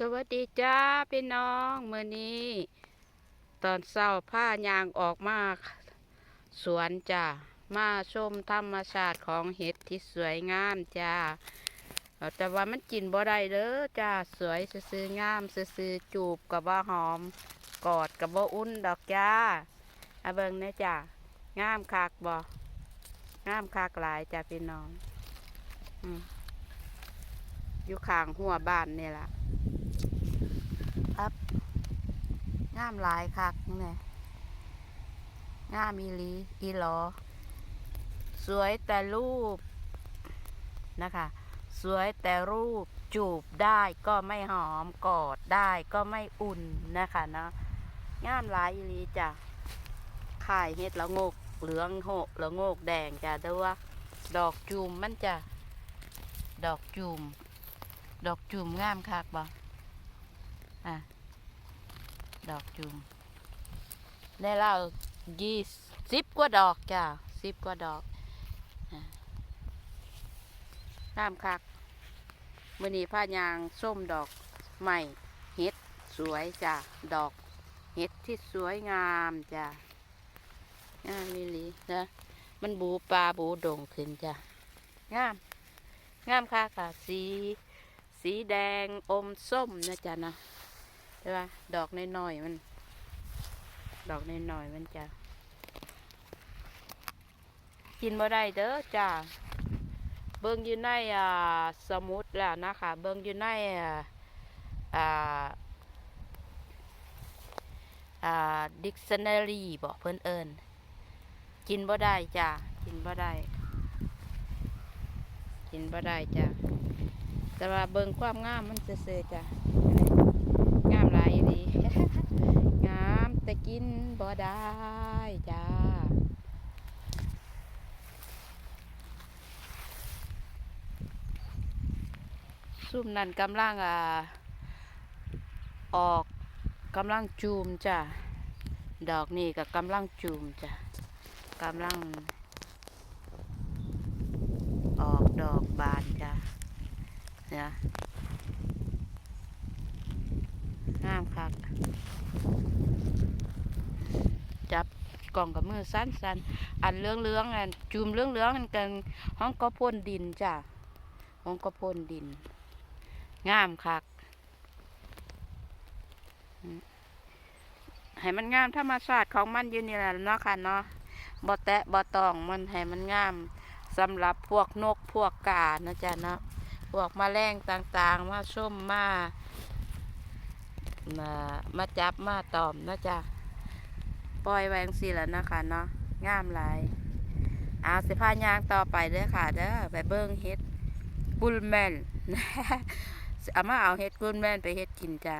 สวัสดีจ้าพี่น้องเมื่อนี้ ตอนเช้าผ้ายางออกมาสวนจ้ามาชมธรรมชาติของเห็ดที่สวยงามจ้าแต่ว่ามันกินบ่ได้เด้อจ้าสวยซื่องามซื่อจูบกับว่าหอม กอดกับบ่อุ่นดอกจ้าอาเบิงนะจ้างามคักบ่งามคักหลายจ้าพี่น้องอยู่ข้างหัวบ้านนี่แหละ ครับงามหลายคักนี่ยงามอีลีอีหลอ สวยแต่รูปนะคะ สวยแต่รูปจูบได้ก็ไม่หอมกอดได้ก็ไม่อุ่นนะคะเนาะงามหลายอีลีจ้ะข่ายเฮ็ดละโงกเหลืองโหละโงกแดงจ้ะเด้ว่าดอกจูมมันจะดอกจูม ดอกจูมงามคักบ่อะ ดอกจุ่มได้เรายี่สิบกว่าดอกจ้ะสิบกว่าดอกอะงามคักมือนี้ผ้ายางส้มดอกใหม่เห็ดสวยจ้ะดอกเห็ดที่สวยงามจ้ะงามมิลีนะมันบูปลาบูโด่งขึ้นจ้ะงาม งามคักค่ะสี สีแดงอมส้มนะจ๊ะนะ ใช่ปะดอกน้อยๆมัน ดอกน้อยๆมันจะกินบ่ได้เด้อจ้าเบิ่งอยู่ในอ่าสมุดแล้วนะคะเบิ่งอยู่ในอ่าอ่าอ่าดิกชันนารีบอกเพิ่นเอิญกินบ่ได้จ้ากินบ่ได้ กินบ่ได้จ้าแต่ว่าเบิ่งความงามมันเซ่อๆจ้ะงา งามแต่กินบ่ได้จ้าซุ่มนั่นกำลังอ่าออกกำลังจูมจ้ะดอกนี่ก็กำลังจูมจ้ะกำลัง ออกดอกบานจ้ะเนี่ยงามคักจับกล่องกับมือสั้นสันๆอันเลื้องเลื้องๆอันจูมเลื้องเลื้องๆอันกันห้องก็พ่นดินจ้ะห้องก็พ่นดิน งามคักให้มันงามธรรมชาติของมันอยู่นี่แหละเนาะค่ะเนาะบ่แตะบ่ตองมันให้มันงามสำหรับพวกนกพวกกานะจ๊ะเนาะพวกแมลงต่างๆ มาชมมา มามาจับมาตอมนะจ๊ะปล่อยแวงสีแล้วนะคะเนาะงามหลายเอาสิพายางต่อไปเด้อค่ะเด้อไปเบิ้งเฮ็ดกุลแมนเอามาเอาเฮ็ดกุลแมนไปเฮ็ดกินจ้า